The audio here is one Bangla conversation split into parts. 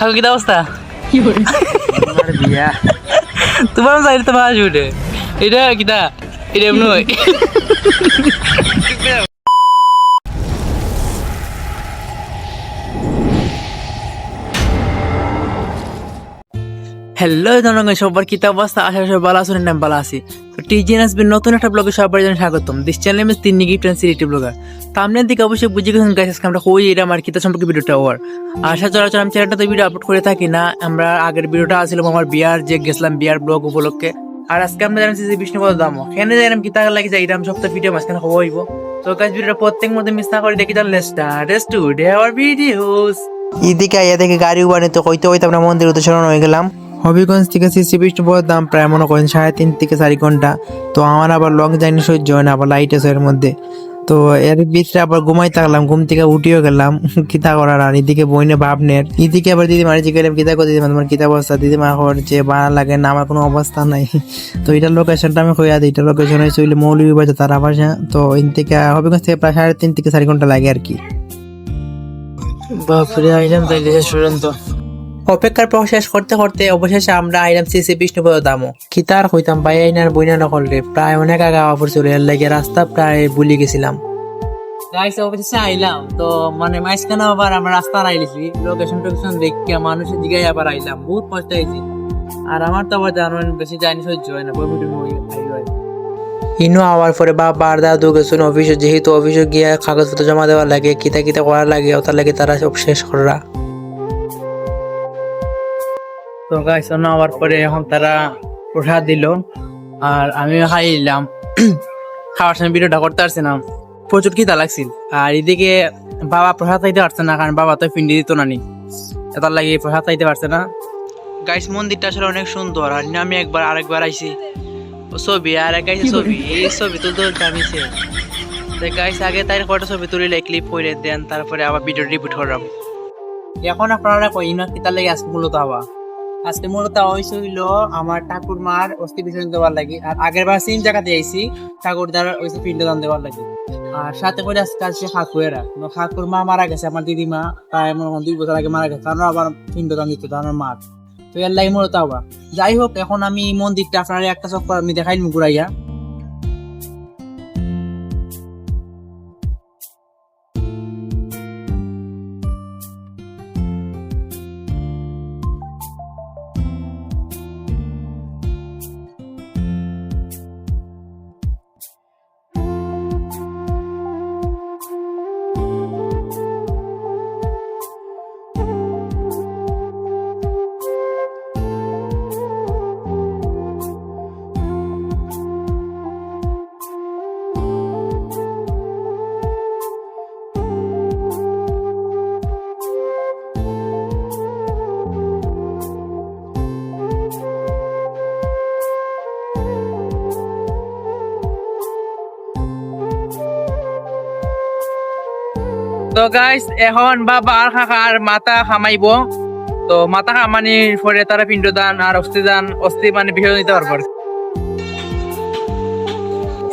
খাও কি অবস্থা? তোমার বিয়া তোমার আসবে এটা কিতা এটা এমন হ্যালো জনগণ, সবার কিতা অবস্থা, আশা সবাই ভালো আছেন, আমি ভালো আছি। তো টিজিএনএস বি নতুন একটা ব্লগে সবার জন্য স্বাগতম। দিস চ্যানেল মিস তিন গিফট অ্যান্ড সিরিটি ব্লগার তো দিকে অবশ্যই বুঝে গেছেন গাইস আজকে আমরা হই এটা আমার কিতা সম্পর্কে ভিডিওটা ওর আর সচরাচর আমি চ্যানেলটাতে ভিডিও আপলোড করে থাকি না, আমরা আগের ভিডিওটা আসছিলাম আমার বিয়ার, যে গেছিলাম বিয়ার ব্লগ উপলক্ষে। আর আজকে আমরা জানাচ্ছি যে বিষ্ণুপদ দাম। কেন জানাম কিতা লাগে যে এটা আমি সপ্তাহ ভিডিও মাঝখানে হইব। তো গাইস ভিডিওটা প্রত্যেক মধ্যে মিস না করে দেখি তাহলে স্টার্ট টুডে আওয়ার ভিডিওস এদিকে আইয়া দেখে গাড়ি উবানি তো কইতে কইতে আমরা মন্দির উদ্দেশ্যে হয়ে গেলাম। হবিগঞ্জ থেকে সিসি বিষ্ণুপুরের দাম প্রায় মনে করেন সাড়ে তিন থেকে চারি ঘণ্টা। তো আমার আবার লং জার্নি সহ্য হয় না, আবার লাইট আছে এর মধ্যে। তো এর ভিতরে আবার ঘুমাই থাকলাম, ঘুম থেকে উঠিও গেলাম, কিতা করার আর? এদিকে বইনে ভাবনের এদিকে আবার দিদি মারি গেলাম, কিতা করে দিদি তোমার কিতা অবস্থা? দিদি মা খবর যে ভাড়া লাগে না, আমার কোনো অবস্থা নাই। তো এটার লোকেশনটা আমি কইয়া দিই, এটা লোকেশন হয়েছে হইলে মৌলভী বাজার, তারা বাসা তো এন থেকে হবিগঞ্জ থেকে প্রায় সাড়ে তিন থেকে চারি ঘণ্টা লাগে আর কি। বাপরে, আইলাম তাইলে শেষ পর্যন্ত অপেক্ষার পর শেষ করতে করতে অবশেষে আমরা আইলাম সিসি বিষ্ণুপদ দামও কি তার কইতাম, ভাই আইনার বইনা নকল রে। প্রায় অনেক আগা পড়ছিল এর লাগে রাস্তা প্রায় ভুলে গেছিলাম। গাইস অবশেষে আইলাম। তো মানে মাঝখানে আবার আমরা রাস্তা আইলিছি লোকেশন টোকেশন দেখে মানুষের দিকে আবার আইলাম। বহুত কষ্ট হয়েছি আর আমার তো আবার জানেন বেশি জানি সহ্য হয় না। বমি টমি আওয়ার পরে বাবা আর দাদু গেছেন অফিসে। যেহেতু অফিসে গিয়ে কাগজপত্র জমা দেওয়ার লাগে কিতা কিতা করার লাগে ওটার লাগে তারা সব শেষ করা তো গাইস আবার পরে এখন তারা প্রসাদ দিল। আর আমিও খাইলাম খাওয়ার সময় ভিডিওটা করতে পারছি না। প্রচুর খিদা লাগছিল। আর এদিকে বাবা প্রসাদ খাইতে পারছে না, কারণ বাবা তো ফিন্ডি দিত না নি। এটার লাগে প্রসাদ খাইতে পারছে না। গাইস মন্দিরটা আসলে অনেক সুন্দর। আর আমি একবার আরেকবার আইছি। ছবি, আর এক আইছে ছবি, এই ছবি তো তুলতে আমিছে গাইস আগে তাই কটা ছবি তুলিলে ক্লিপ করে দেন, তারপরে আবার ভিডিও রিপিট করলাম। এখন আপনারা কই? না কি তার লাগে আজকে মূলত হওয়া আজকে মূলত অংশ হইল আমার ঠাকুর মার অস্থি বিসর্জন দেওয়ার লাগে, আর আগের বার সেম জায়গাতে আইসি ঠাকুর দ্বার ওই পিণ্ডদান দেওয়ার লাগে। আর সাথে করে আজকে আসছে ঠাকুরেরা। ঠাকুর মা মারা গেছে, আমার দিদিমা প্রায় মনে দুই বছর আগে মারা গেছে কারণ আবার পিণ্ডদান দিত আমার মার। তো এর লাগে মূলত আবার। যাই হোক, এখন আমি মন্দিরটা আপনার একটা চক্কর আমি দেখাই ঘুরাইয়া। তো গাইস এখন বাবা আর কাকার মাথা খামাইব তো মাথা খামানির পরে তারা পিণ্ডদান আর অস্থিদান অস্থি মানে বিসর্জন দিতে পারব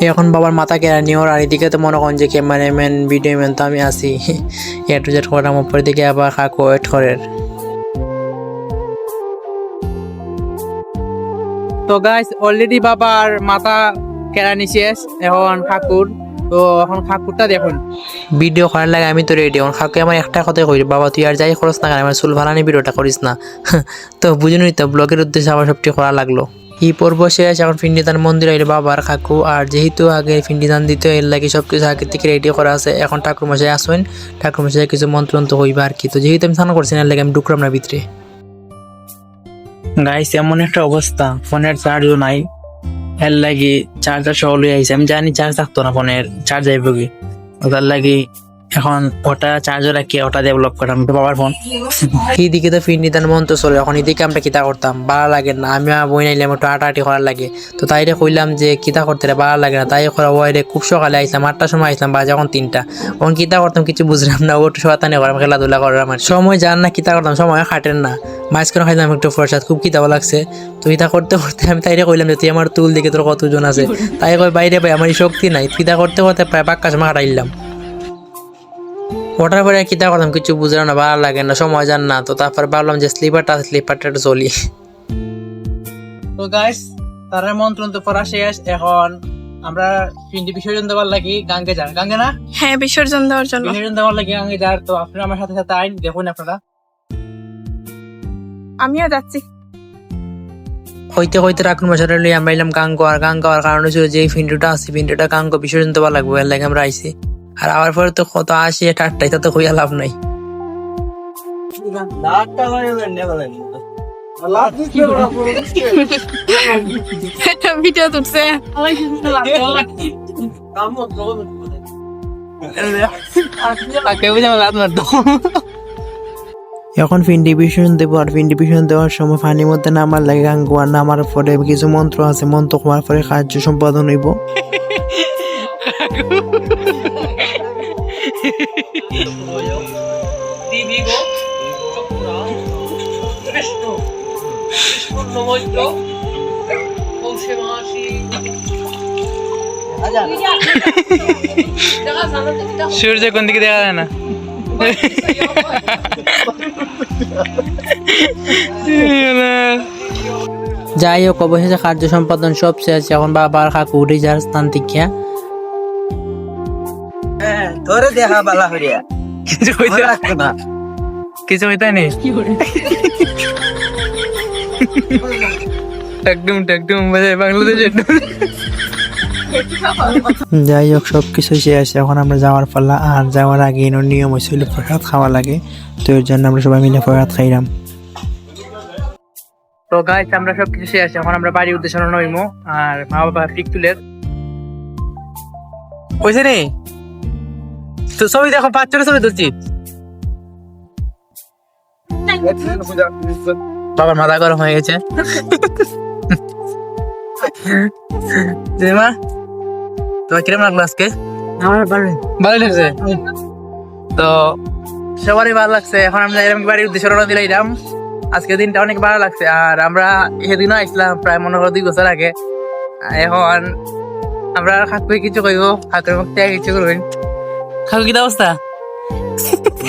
এখন বাবার মাথা কেনা নিওর আর এদিকে তো মনে করেন যে ক্যামেরাম্যান ভিডিও ম্যান তো আমি আছি। এ টু জেড করাম উপর দিকে আবার কাকু ওয়েট করে। তো গাইস অলরেডি বাবার মাথা কেনা নিশেষ এখন ঠাকুর তো এখন ঠাকুরটা দেখুন ভিডিও করার লাগে আমি তো রেডি এখন কাকু আমার একটা কথাই কই বাবা তুই আর যাই খরচ না কেন আমার চুল ভালানি ভিডিওটা করিস না। তো বুঝুনই তো ব্লগের উদ্দেশ্যে আবার সবটি করা লাগল। এই পর্ব শেষ এখন ফিন্ডিদান মন্দির আইলে বাবার কাকু আর যেহেতু আগে ফিন্ডিদান দিতে এর লাগে সব কিছু আগে থেকে রেডি করা আছে এখন ঠাকুর মশাই আসবেন ঠাকুর মশাই কিছু মন্ত্রন্ত হইবা আর কি। তো যেহেতু আমি স্নান করছি না এর লাগে আমি ঢুকলাম না ভিতরে। গাইস এমন একটা অবস্থা ফোনের চার্জও নাই। এর লাগি চার্জার সহ লই আইছে। আমি জানি চার্জ থাকতো না ফোনের চার্জ আইবো কি? ওটার লাগি এখন ওটা চার্জও রাখি ওটা ডেভেলপ করলাম তো বাবার ফোন এইদিকে তো ফিন্ডিদান মন্ত্র চলে, এখন এদিকে আমরা কিতা করতাম? ভালো লাগে না, আমি বই নাইলাম, একটু আটাআটি করার লাগে। তো তাইরে কইলাম যে কিতা করতে রে, ভালো লাগে না, তাই করা ওয়াইরে খুব সকালে আইসলাম আটটার সময় আইসলাম বাজে এখন তিনটা। এখন কিতা করতাম কিছু বুঝলাম না, ওটু শতানি করাম খেলাধুলা করার আমার। সময় জান না কিতা করতাম, সময় খাটেন না। মাঝখানে খাইলাম একটু প্রসাদ খুব কিতাও লাগছে। তো ইতা করতে করতে আমি তাইরে কইলাম যে, তুই আমার তুল দিকে তোর কতজন আছে? তাই কই বাইরে ভাই, আমার শক্তি নাই। কিতা করতে করতে প্রায় পাক্কা সময় হারাইলাম ওঠার পরে কিতা করলাম কিছু বুঝলাম না ভালো লাগে না সময় যান না। তো তারপর ভাবলাম যে স্লিপারটা স্লিপারটা একটু চলি তো গাইস তারা মন্ত্রণ তো পড়া শেষ। এখন আমরা তিনটি বিসর্জন দেওয়ার লাগি গাঙ্গে যান। গাঙ্গে না? হ্যাঁ বিসর্জন দেওয়ার জন্য। বিসর্জন দেওয়ার লাগি গাঙ্গে যার তো আপনারা আমার সাথে সাথে আইন দেখুন আপনারা। আমিও যাচ্ছি। হইতে হইতে রাখুন মাসে লই আমরা এলাম গান গাওয়ার গান গাওয়ার কারণ যে এই ফিন্ডুটা আছে ফিন্ডুটা গান গো বিসর্জন দেওয়া লাগবে এর লাগে আমরা আইছি। আর আমার পরে তো কত আসি ঠাট্টাই তাতে হইয়া লাভ নাই। ভিডিও তুলছে এখন ফিন ডিভিশন দেবো, আর ফিন ডিভিশন দেওয়ার সময় পানির মধ্যে নামার লাগে গান গোয়ার নামার পরে কিছু মন্ত্র আছে, মন্ত্র হওয়ার পরে কার্য সম্পাদন হইব। সূর্য কোন দিকে দেখা যায় না? যাই হোক, অবশেষে কার্য সম্পাদন সব শেষ। এখন বাবার কাকু উঠে যার স্থান থেকে। তোরে দেখা বালা হরিয়া কিছু হইতে না। কিছু হইতে নেই? একদম একদম বাংলাদেশের যাই হোক সব কিছু শেষ। এখন আমরা যাওয়ার পাল্লা আর যাওয়ার আগে এর নিয়ম হয়েছিল প্রসাদ খাওয়া লাগে। তো এর জন্য আমরা সবাই মিলে প্রসাদ খাইলাম। তো গাইস আমরা সব কিছু শেষ। এখন আমরা বাড়ির উদ্দেশ্যে রওনা হইমু। আর মা বাবা পিক তুলে কইছে রে তো ছবি দেখো পাঁচ ছবি ছবি তুলছি। বাবার মাথা গরম হয়ে গেছে। মা তোমার কিরম লাগল আজকে? আমার বাড়ি ভালো লাগছে? তো সবারই ভালো লাগছে। এখন আমরা এরকম বাড়ির উদ্দেশ্যে রওনা দিলাম আজকে দিনটা অনেক ভালো লাগছে। আর আমরা সেদিনও আসলাম প্রায় মনে করো দুই বছর আগে। এখন আমরা খাকু কিছু কইব খাকুর মুখ থেকে কিছু করবেন খাকু কি অবস্থা?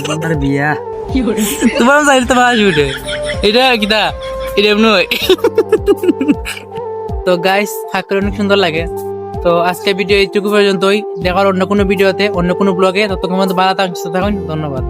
তোমার বিয়া। তোমার চাইলে তো ভালো উঠে এটা কিতা এটা এমনি তো গাইস থাকলে অনেক সুন্দর লাগে। তো আজকে ভিডিও এইটুকু পর্যন্তই। দেখার অন্য কোনো ভিডিওতে অন্য কোনো ব্লগে ততক্ষণ ভালো থাকুন। ধন্যবাদ।